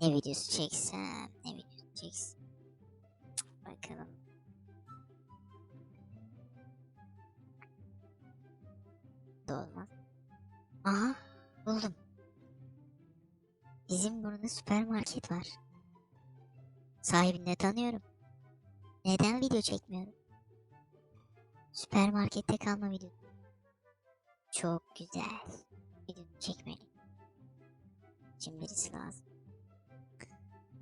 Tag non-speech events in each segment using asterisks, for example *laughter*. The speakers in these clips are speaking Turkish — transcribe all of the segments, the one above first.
Ne videosu çeksem, ne videosu çeksem. Bakalım. Da olmaz. Aha, buldum. Bizim burada süpermarket var. Sahibini de tanıyorum. Neden video çekmiyorum? Süpermarkette kalma video. Çok güzel. Video çekmeliyim. Şimdi birisi lazım.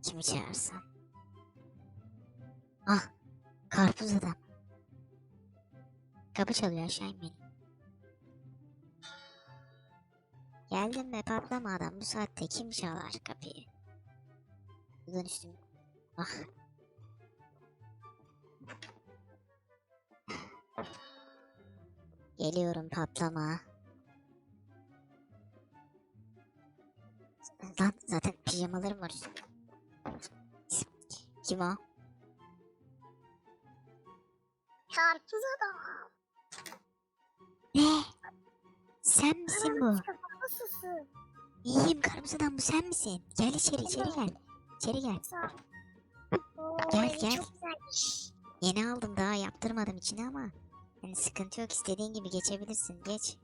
Kimi çağırsam? Ah, karpuz adam. Kapı çalıyor aşağı inmeliyim. Geldim be patlama adam. Bu saatte kim çalar kapıyı? Buradan üstüm. Ah. Geliyorum patlama. Lan zaten pijamalarım var üstümde. Kim o? Karpuz adam. Ne? Sen misin bu? Nasılsın? İyiyim karpuz adam bu sen misin? Gel içeri içeri gel. İçeri gel. Gel, gel. Yeni aldım daha yaptırmadım içine ama. Yani sıkıntı yok istediğin gibi geçebilirsin geç.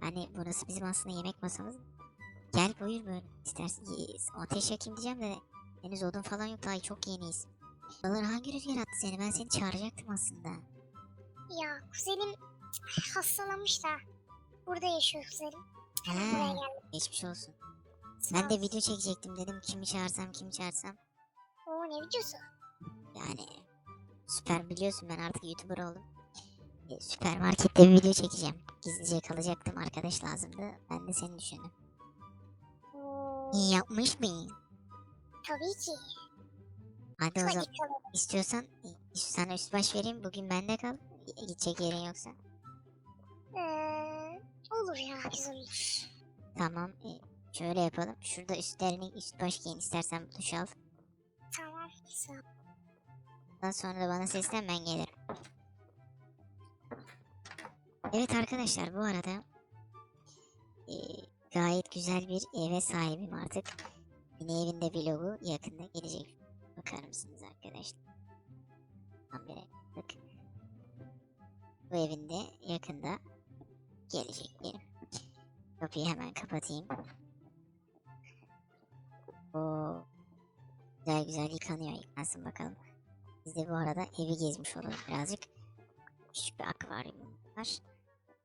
Hani burası bizim aslında yemek masamız. Gel buyur böyle. İstersen ateş yakayım diyeceğim de henüz odun falan yok daha çok yeniyiz. Buraları hangi rüzgar attı seni? Ben seni çağıracaktım aslında. Ya kuzenim hastalanmış da. Burada yaşıyor kuzenim. Geldim. geçmiş olsun. Sağ Ben de video çekecektim dedim kimi çağırsam kimi çağırsam. Oo ne videosu? Yani süper biliyorsun ben artık YouTuber oldum. E, süpermarkette bir video çekeceğim. Gizlice kalacaktım arkadaş lazımdı. Ben de seni düşündüm. İyi yapmış mıyım? tabii ki. Hadi o Hadi zaman kalın. istiyorsan sana üst baş vereyim. Bugün bende kal. Gidecek yerin yoksa. Ee, olur ya güzel olur. Tamam. e, şöyle yapalım. Şurada üstlerini üst baş giyin. İstersen duş al. Tamam sağ ol. Ondan sonra da bana seslen ben gelirim. Evet arkadaşlar bu arada e, gayet güzel bir eve sahibim artık. Yeni evinde vlogu yakında gelecek. Bakar mısınız arkadaşlar? Tam bir bak. Bu evinde yakında gelecek benim. Kapıyı hemen kapatayım. O güzel güzel yıkanıyor. Yıkansın bakalım. Biz de bu arada evi gezmiş olalım birazcık. Küçük bir akvaryum var.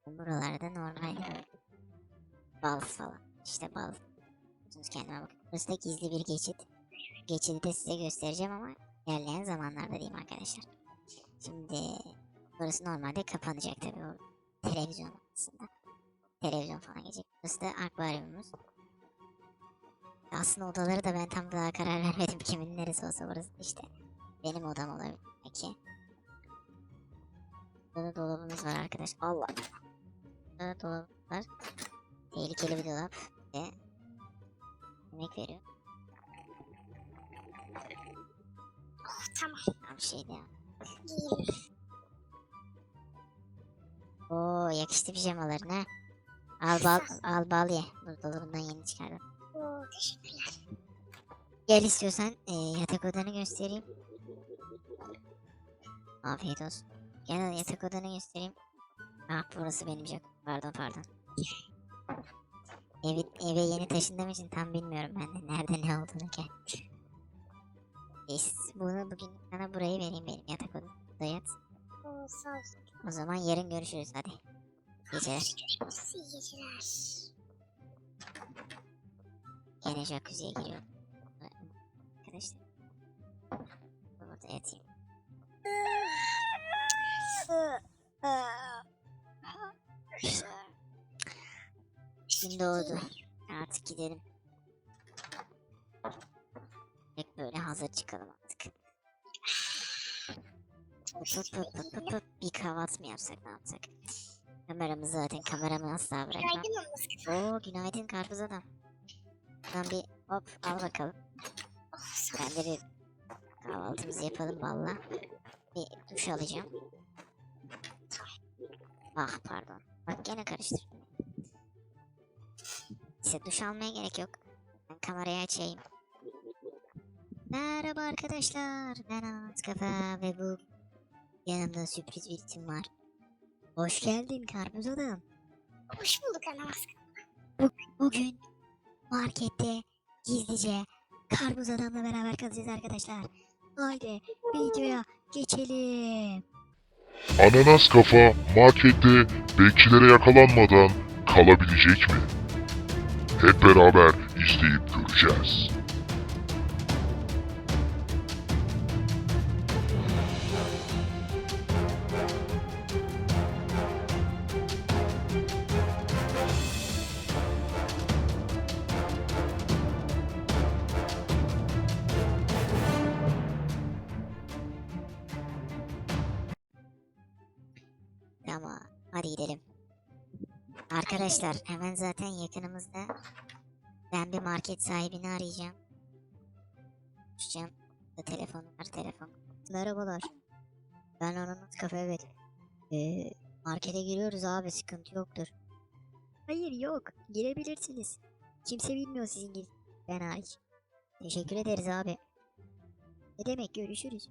Buralarda normal bal falan. İşte bal. Kendime bakın. Burası da gizli bir geçit. Geçidi de size göstereceğim ama ilerleyen zamanlarda diyeyim arkadaşlar. Şimdi burası normalde kapanacak tabii o televizyon aslında. Televizyon falan gelecek. Burası da akvaryumumuz. Aslında odaları da ben tam daha karar *laughs* vermedim kimin neresi olsa burası işte. Benim odam olabilir belki. Burada dolabımız var arkadaş. Allah. Burada dolap var. Tehlikeli bir dolap ve yemek veriyor. Oh, tamam Tam şeydi ya. Oo yakıştı pijamalarına. Al bal, al bal ye. Bu dolabından yeni çıkardım. Oo teşekkürler. Gel istiyorsan e, yatak odanı göstereyim. Afiyet olsun. Gel yatak odanı göstereyim. Ah burası benim yok. Pardon pardon. Evi, eve yeni taşındığım için tam bilmiyorum ben de nerede ne olduğunu ki. Biz bunu bugün sana burayı vereyim benim yatak odamda yat. Oo sağ ol. O zaman yarın görüşürüz hadi. Geceler. İyi geceler. Gene jacuzziye giriyorum. Arkadaşlar. Burada yatayım. Gün doğdu. Artık gidelim. Hep böyle hazır çıkalım artık. Pıp pıp pıp pıp pıp. Bir kahvaltı mı yapsak ne yapsak? Kameramı zaten kameramı asla bırakmam. Günaydın. Oo günaydın karpuz adam. Buradan bir hop al bakalım. Ben de bir kahvaltımızı yapalım valla. Bir duş alacağım. Ah pardon. Bak gene karıştırdım. Neyse duş almaya gerek yok. Ben kamerayı açayım. Merhaba arkadaşlar. Ben Anas Kafa ve bu yanımda sürpriz bir isim var. Hoş geldin karpuz adam. Hoş bulduk ananas. Bugün markette gizlice karpuz adamla beraber kalacağız arkadaşlar. Haydi videoya geçelim. Ananas kafa markette bekçilere yakalanmadan kalabilecek mi? Hep beraber izleyip göreceğiz. Hemen zaten yakınımızda. Ben bir market sahibini arayacağım. Konuşacağım. Da telefon var telefon. Merhabalar. Ben Ananas Kafe evet. Ee, markete giriyoruz abi sıkıntı yoktur. Hayır yok girebilirsiniz. Kimse bilmiyor sizin gir ben hariç. Teşekkür ederiz abi. Ne demek görüşürüz.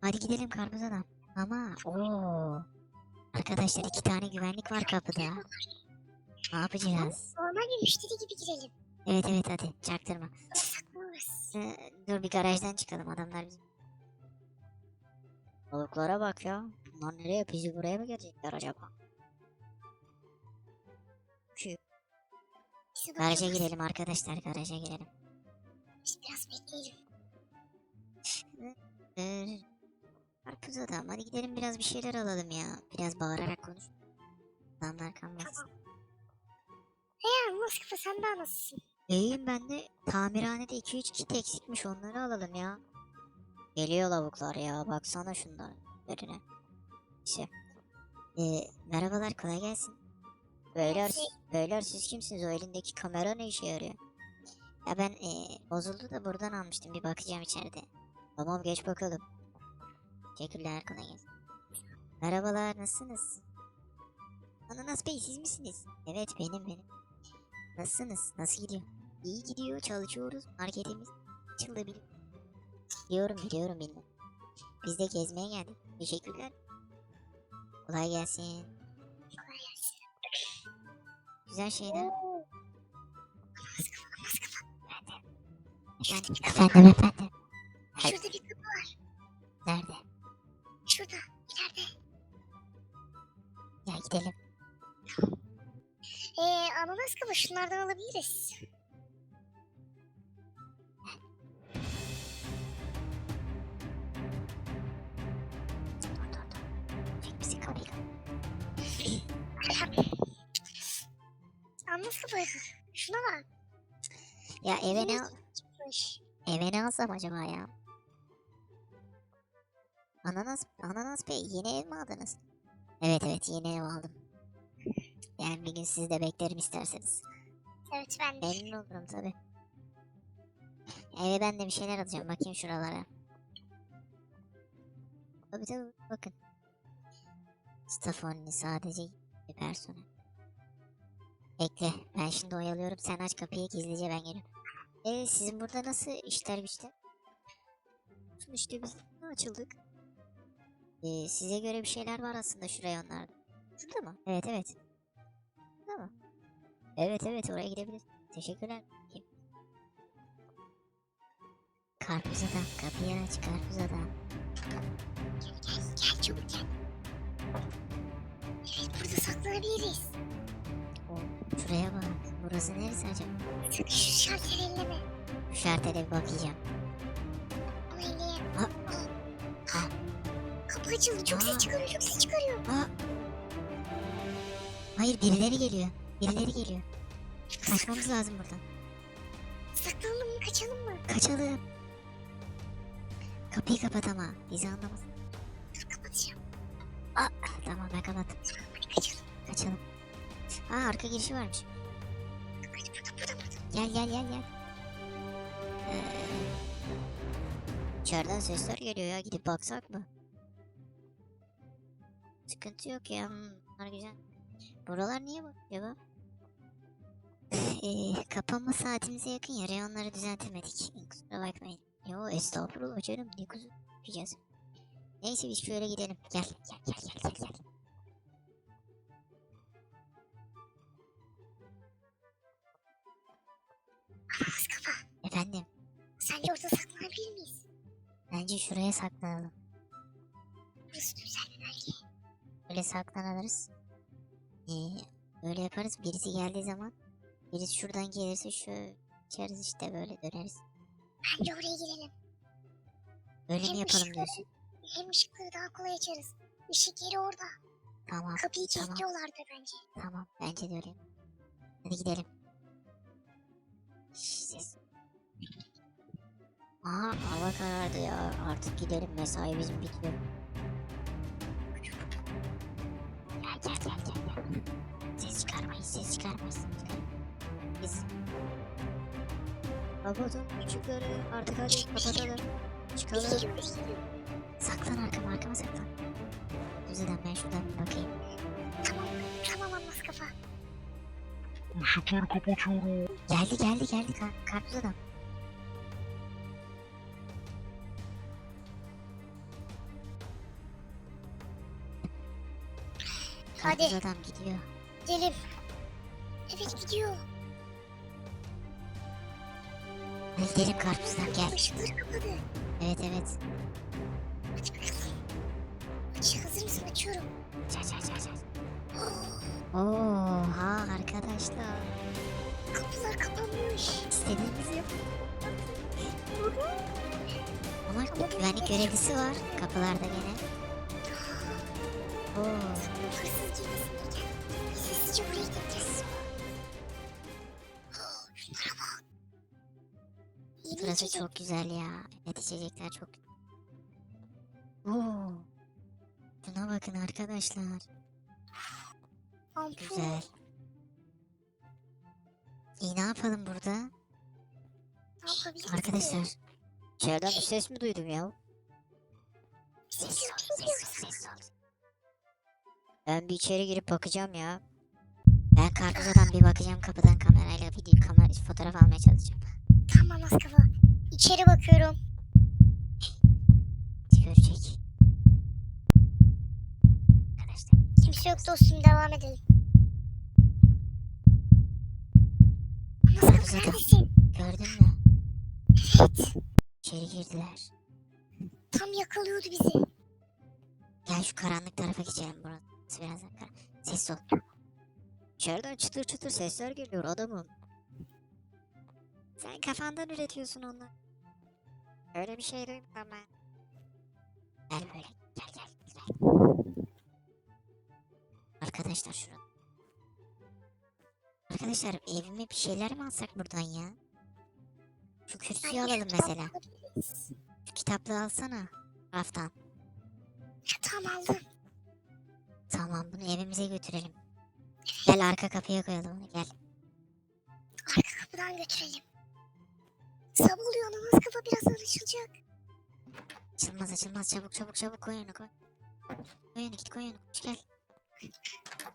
Hadi gidelim karpuz adam. Ama ooo. Arkadaşlar iki tane güvenlik var kapıda. Ne yapacağız? Normal bir müşteri gibi girelim. Evet evet hadi çaktırma. Ee, dur bir garajdan çıkalım adamlar bizim. Balıklara bak ya. Bunlar nereye bizi buraya mı gelecekler acaba? Bize garaja girelim arkadaşlar garaja girelim. Biz biraz bekleyelim. Karpuz adam hadi gidelim biraz bir şeyler alalım ya. Biraz bağırarak konuş. Adamlar kalmasın. Hey ananas kafa sen daha nasılsın? İyiyim ben de. Tamirhanede 2-3 kit eksikmiş onları alalım ya. Geliyor lavuklar ya baksana şunlar. Birine. İşte. Ee, merhabalar kolay gelsin. Beyler, beyler siz kimsiniz? O elindeki kamera ne işe yarıyor? Ya ben ee, bozuldu da buradan almıştım bir bakacağım içeride. Tamam geç bakalım. Teşekkürler kolay gelsin. Merhabalar nasılsınız? Ananas Bey siz misiniz? Evet benim benim. Nasılsınız? Nasıl gidiyor? İyi gidiyor, çalışıyoruz. Marketimiz açıldı bil. Biliyorum, biliyorum bilmem. Biz de gezmeye geldik. Teşekkürler. Kolay gelsin. Kolay gelsin. Güzel şeyler. Efendim, efendim, efendim. Şurada bir kapı var. Nerede? Şurada. ileride. Ya gidelim. Ee, ananas kafa şunlardan alabiliriz. Ananas kafa. Şuna bak. Ya eve ne, Yine al- eve ne alsam acaba ya? Ananas, Ananas Bey yeni ev mi aldınız? Evet evet yeni ev aldım. Yani bir gün sizi de beklerim isterseniz. Evet ben de. Memnun olurum tabi. Eve ben de bir şeyler alacağım. Bakayım şuralara. Tabi tabi bakın. Staff only sadece bir personel. Bekle ben şimdi oyalıyorum. Sen aç kapıyı gizlice ben geliyorum. Ee, sizin burada nasıl işler güçler? Olsun işte biz açıldık. Ee, size göre bir şeyler var aslında şu reyonlarda. Şurada mı? Evet evet. Şurada mı? Evet evet oraya gidebiliriz. Teşekkürler. Karpuz adam kapıyı aç karpuz adam. Gel gel çabuk gel. Evet burada saklanabiliriz. Oo, şuraya bak. Burası neresi acaba? Sakın şu şalteri elleme. Şu şartele bir bakacağım. Kapı açıldı. Çok Aa. ses çıkarıyor. Çok ses çıkarıyor. Aa! Hayır birileri geliyor. Birileri geliyor. Kaçmamız lazım buradan. Saklanalım mı kaçalım mı? Kaçalım. Kapıyı kapat ama. Bizi anlamaz. Dur kapatacağım. Tamam ben kapattım. Hadi kaçalım. Kaçalım. Aa arka girişi varmış. Hadi burada burada burada. Gel gel gel gel. Ee, içeriden sesler geliyor ya gidip baksak mı? Sıkıntı yok ya. Bunlar güzel. Buralar niye bak acaba? eee kapanma saatimize yakın ya reyonları düzeltemedik. Kusura bakmayın. Yo estağfurullah canım ne kuzu yapacağız. Neyse biz şöyle gidelim. Gel gel gel gel gel gel. Kafa. Efendim Sence orada saklanabilir miyiz? bence şuraya saklanalım. Burası güzel bir bölge. Öyle saklanırız. Ee, öyle yaparız. Birisi geldiği zaman birisi şuradan gelirse şu içeriz işte böyle döneriz. Bence oraya girelim. Öyle mi Hem yapalım ışıkları- diyorsun? Hem ışıkları daha kolay açarız. Işık yeri orada. Tamam Kapıyı tamam kilitliyorlardı bence. tamam bence de öyle. Hadi gidelim. Şşş, ses. Aha hava karardı ya. Artık gidelim mesai bizim bitiyor. Gel gel gel gel. Ses çıkarmayın ses çıkarmayın. Biz Kapatın küçükleri artık hadi kapatalım. Çıkalım. Saklan arkama arkama saklan. Güzelden ben şuradan bir bakayım. Tamam. Tamam ananas kafa. Işıkları kapatıyorum. Geldi geldi geldi kar karpuz adam. Hadi. Adam gidiyor. Gidelim. Evet gidiyor. Hadi gidelim karpuz adam gel. Işıkları kapadı. Evet evet. Aç bakalım. Aç hazır mısın? Açıyorum. Çar çar çar çar. Oha arkadaşlar. Kapılar kapanmış. İstediğimizi yap. Ama güvenlik görevlisi var kapılarda gene. Burası çok güzel ya. Evet içecekler çok Oo. Şuna bakın arkadaşlar. Güzel. İyi ne yapalım burada? Arkadaşlar. İçeriden bir ses mi duydum ya? Ses yok. Ses Ses Ben bir içeri girip bakacağım ya. Ben karpuzadan bir bakacağım kapıdan kamerayla video kamera fotoğraf almaya çalışacağım. Tamam az kafa. İçeri bakıyorum. Görecek. Arkadaşlar. Kimse yok dostum devam edelim. Nasıl neredesin? Gördün mü? Evet. İçeri girdiler. Tam yakalıyordu bizi. Gel şu karanlık tarafa geçelim burası biraz daha karanlık. Ses ol. İçeriden çıtır çıtır sesler geliyor adamım. Sen kafandan üretiyorsun onları. Öyle bir şey duymadım ben. Gel böyle gel gel gel. Arkadaşlar şurada. Arkadaşlar evime bir şeyler mi alsak buradan ya? Şu kürsüyü alalım mesela. Şu kitaplığı alsana. Raftan. Ha, Tamam aldım. Tamam bunu evimize götürelim. Gel arka kapıya koyalım onu gel. Arka kapıdan götürelim. Sabah oluyor namaz kafa birazdan açılacak. Açılmaz açılmaz çabuk çabuk çabuk koy onu koy. Koy onu git koy onu koş gel.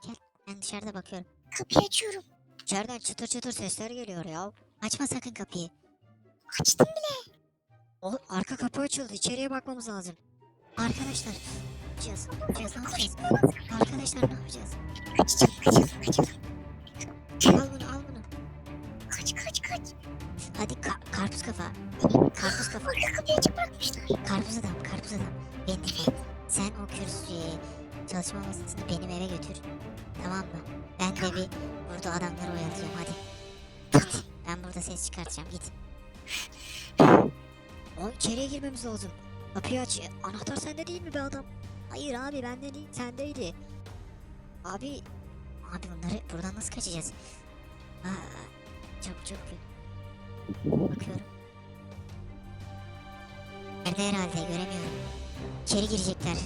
Gel ben dışarıda bakıyorum. Kapıyı açıyorum. İçeriden çıtır çıtır sesler geliyor ya. Açma sakın kapıyı. Açtım bile. O arka kapı açıldı içeriye bakmamız lazım. Arkadaşlar yapacağız? Ne yapacağız? Arkadaşlar ne yapacağız? Kaçacağım kaçalım kaçalım. Al bunu al bunu. Kaç kaç kaç. Hadi ka- karpuz kafa. Karpuz kafa. Kapıyı açık bırakmışlar. Karpuz adam karpuz adam. Beni dinle. Sen o kürsüyü çalışma masasını benim eve götür. Tamam mı? Ben de bir burada adamları oyalayacağım hadi. Git. Ben burada ses çıkartacağım git. O içeriye girmemiz lazım. Kapıyı aç. Anahtar sende değil mi be adam? Hayır abi bende değil sendeydi. Abi. Abi bunları buradan nasıl kaçacağız? Aa, çabuk çabuk. Bakıyorum. Nerede herhalde göremiyorum. İçeri girecekler.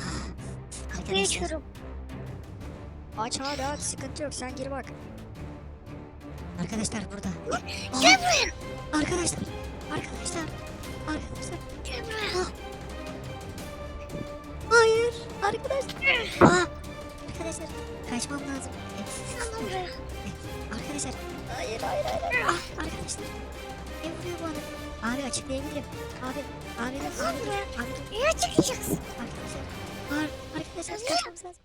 Ah, Kapıyı Arkadaşlar. Aç hadi aç sıkıntı yok sen gir bak. Arkadaşlar burada. Gel Aa, buraya. arkadaşlar. Arkadaşlar. Arkadaşlar. Gel buraya. Hayır. Arkadaşlar. Aa, arkadaşlar. kaçmam lazım. Lan buraya. Arkadaşlar. Hayır hayır hayır. Ah, arkadaşlar. Ne vuruyor bu adam? Abi açıklayabilirim. Abi. Abi. Abi. Abi dur. Nereye çıkacaksın? Arkadaşlar. Var. Arkadaşlar kaçmamız lazım.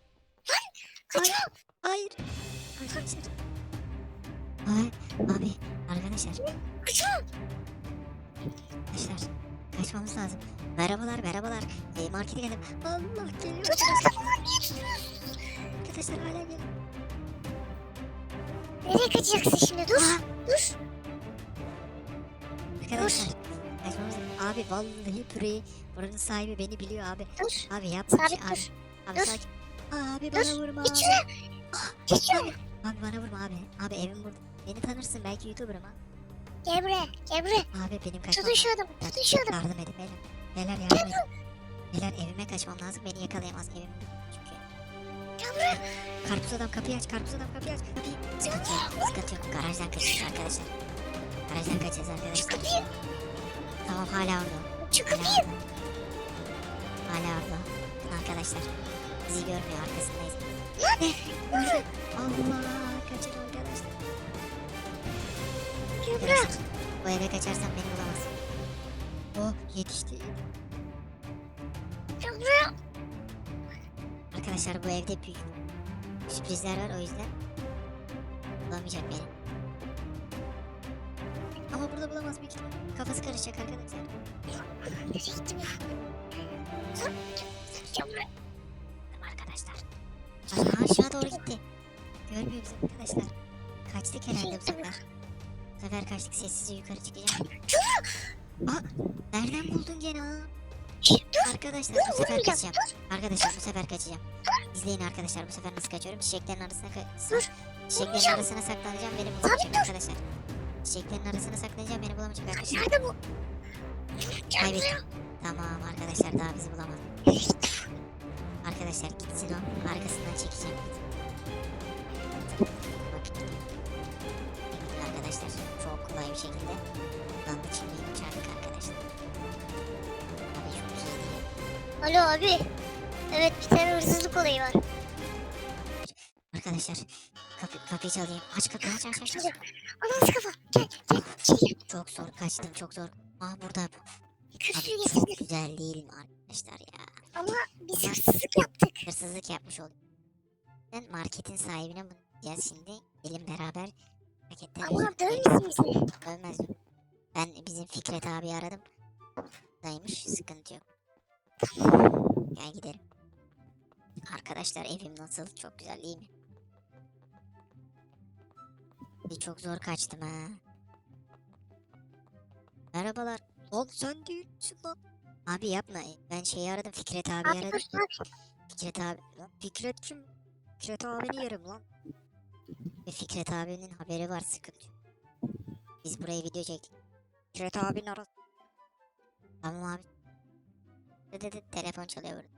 Kaçma. Hayır. Arkadaşlar. Ay, abi. Arkadaşlar. Kaçma. Arkadaşlar. Kaçmamız lazım. Merhabalar merhabalar. E, markete geldim. Allah geliyor. Arkadaşlar, hala geliyor. Nereye kaçacaksın şimdi? Dur. Aa, Dur. Arkadaşlar. Kaçmamız lazım. Abi vallahi burayı buranın sahibi beni biliyor abi. Dur. Abi yapma bir şey. Sabit Abi, dur. abi Dur. sakin. Abi Dur. bana vurma Geç abi. şuraya. Geç şuraya. Abi bana vurma abi. Abi evim burada. Beni tanırsın belki YouTuber'ım ha. Gel buraya. Abi benim kaçmam Tutun şu adamı. Tutun şu adamı. Yardım edin beyler. Beyler yardım edin. Beyler evime kaçmam lazım. Beni yakalayamaz evim. Çünkü. Buraya. Karpuz adam kapıyı aç. Karpuz adam kapıyı aç. Kapıyı. Sıkıntı yok. Sıkıntı yok. Garajdan kaçacağız arkadaşlar. Garajdan kaçacağız Şu arkadaşlar. kapıyı. Tamam hala orada. Şu Hala kapıyı. orada. Hala orada. Arkadaşlar. Bizi görmüyor arkasındayız. Ne? Gördü. Allah. Kaçın Arkadaşlar. Bu eve kaçarsam beni bulamaz. O yetişti. Arkadaşlar bu evde büyük sürprizler var o yüzden bulamayacak beni. Ama burada bulamaz büyük ihtimal. Kafası karışacak arkadaşlar. Nereye gitti bu? Dur. Gel buraya. Arkadaşlar. Aha, aşağı doğru gitti. Görmüyor arkadaşlar. Kaçtık herhalde sefer. Bu sefer kaçtık sessizce yukarı çıkacağım. Aa, nereden buldun gene ha? Dur. Arkadaşlar bu sefer kaçacağım. Arkadaşlar bu sefer kaçacağım. İzleyin arkadaşlar bu sefer nasıl kaçıyorum. Çiçeklerin arasına Dur. Çiçeklerin arasına saklanacağım beni bulamayacak arkadaşlar. Çiçeklerin arasına saklanacağım beni bulamayacak arkadaşlar. Nerede bu? Kaybettim. Tamam arkadaşlar daha bizi bulamaz. Arkadaşlar gitsin o. Arkasından çekeceğim. Arkadaşlar çok kolay bir şekilde landı çimdiğini çarptık arkadaşlar. Abi çok iyi değil. Alo abi. Evet bir tane hırsızlık olayı var. Arkadaşlar kapı, kapıyı çalayım. Aç kapıyı aç aç aç. aç. Anamız kafa. Gel gel. Şey, Çok zor kaçtım çok zor. Aa burada. Abi kürsü çok güzel değil mi arkadaşlar ya? Ama biz hırsızlık yaptık. Hırsızlık yapmış olduk. Ben marketin sahibine bunu diyeceğiz şimdi. Gelin beraber marketten Ama dövmesin bizi. Ölmez. Ben bizim Fikret abi aradım. Daymış sıkıntı yok. Gel gidelim. Arkadaşlar evim nasıl? Çok güzel değil mi? Bir çok zor kaçtım ha. Merhabalar. Oğlum sen değilsin lan. Abi yapma. Ben şeyi aradım. Fikret abi Abi aradım. dur. Fikret abi. Lan Fikret kim? Fikret abini yerim lan. Ve Fikret abinin haberi var sıkıntı. Biz buraya video çektik. Fikret abinin arası. Tamam abi. Dı, telefon çalıyor burada.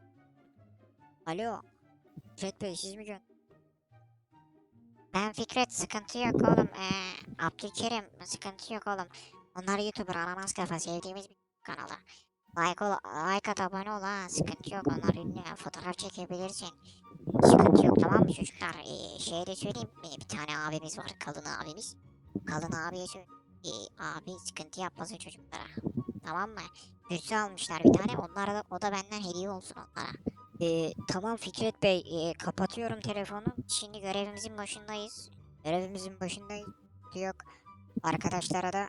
Alo. Fikret Bey siz mi gön? Ben Fikret sıkıntı yok oğlum. Ee, Abdülkerim sıkıntı yok oğlum. Onlar YouTuber ananas kafa sevdiğimiz bir kanalı. Like, ol, like at abone ol ha sıkıntı yok onlar ünlü fotoğraf çekebilirsin. Sıkıntı yok tamam mı çocuklar? Ee, şey de söyleyeyim ee, bir tane abimiz var kalın abimiz. Kalın abiye söyle. Ee, abi sıkıntı yapmasın çocuklara. Tamam mı? Güçlü almışlar bir tane onlara da, o da benden hediye olsun onlara. Ee, tamam Fikret Bey ee, kapatıyorum telefonu. Şimdi görevimizin başındayız. Görevimizin başındayız. Yok. Arkadaşlara da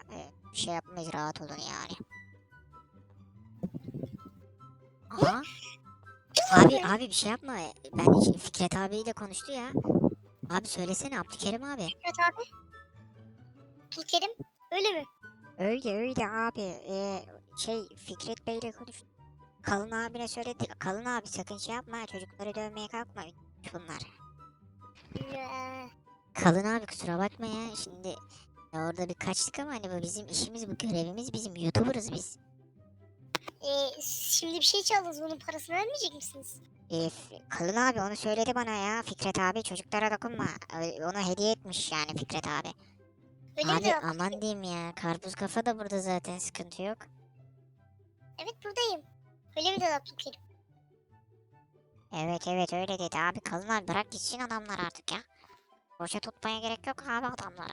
bir şey yapmayız rahat olun yani. Aha. Abi abi bir şey yapma. Ben şimdi Fikret abiyle konuştu ya. Abi söylesene Abdülkerim abi. Evet abi. Abdülkerim. Öyle mi? Öyle öyle abi. Ee, şey Fikret Bey'le konuştu. Kalın abine söyledi. Kalın abi sakın şey yapma. Çocukları dövmeye kalkma. Bunlar. Kalın abi kusura bakma ya. Şimdi ya orada bir kaçtık ama hani bu bizim işimiz bu görevimiz bizim YouTuber'ız biz. E, şimdi bir şey çaldınız bunun parasını vermeyecek misiniz? Ee, Kalın abi onu söyledi bana ya. Fikret abi çocuklara dokunma. Ö- Onu hediye etmiş yani Fikret abi. Öyle mi Abi diyor? aman diyeyim ya. Karpuz kafa da burada zaten sıkıntı yok. Evet buradayım. Öyle mi diyor Abdülkerim? Evet evet öyle dedi abi. Kalın abi bırak gitsin adamlar artık ya. Boşa tutmaya gerek yok abi adamlara.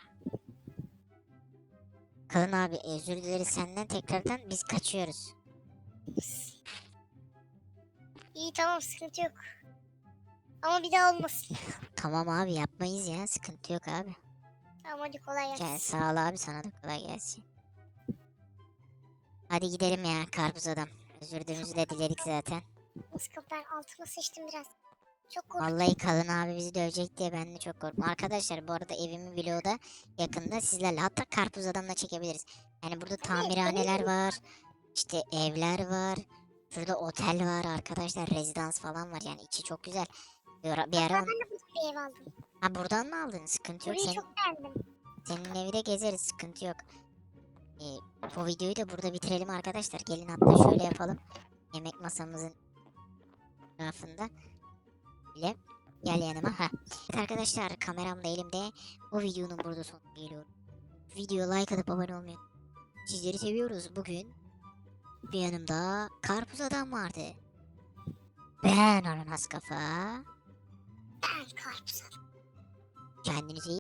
Kalın abi özür dileriz senden tekrardan biz kaçıyoruz. İyi tamam sıkıntı yok. Ama bir daha olmasın. Tamam abi yapmayız ya sıkıntı yok abi. Tamam hadi kolay gelsin. Gel sağ ol abi sana da kolay gelsin. Hadi gidelim ya karpuz adam. Özürümüzü de diledik zaten. Muska ben altıma sıçtım biraz. Çok korktum. Vallahi kalın abi bizi dövecek diye ben de çok korktum. Arkadaşlar bu arada evimin vlogu da yakında sizlerle hatta karpuz adamla çekebiliriz. Yani burada tamirhaneler var. İşte evler var. Şurada otel var arkadaşlar. Rezidans falan var. Yani içi çok güzel. Bir ara, bir ara Ben de burada bir ev aldım. Ha buradan mı aldın? Sıkıntı yok. Senin, çok beğendim. senin evi de gezeriz. Sıkıntı yok. Ee, bu videoyu da burada bitirelim arkadaşlar. Gelin hatta şöyle yapalım. Yemek masamızın etrafında. Bile. Gel yanıma. Ha. Evet arkadaşlar kameram da elimde. Bu videonun burada sonuna geliyorum. Video like atıp abone olmayı. Sizleri seviyoruz. Bugün bir yanımda karpuz adam vardı. Ben ananas kafa. Ben karpuz Kendinize iyi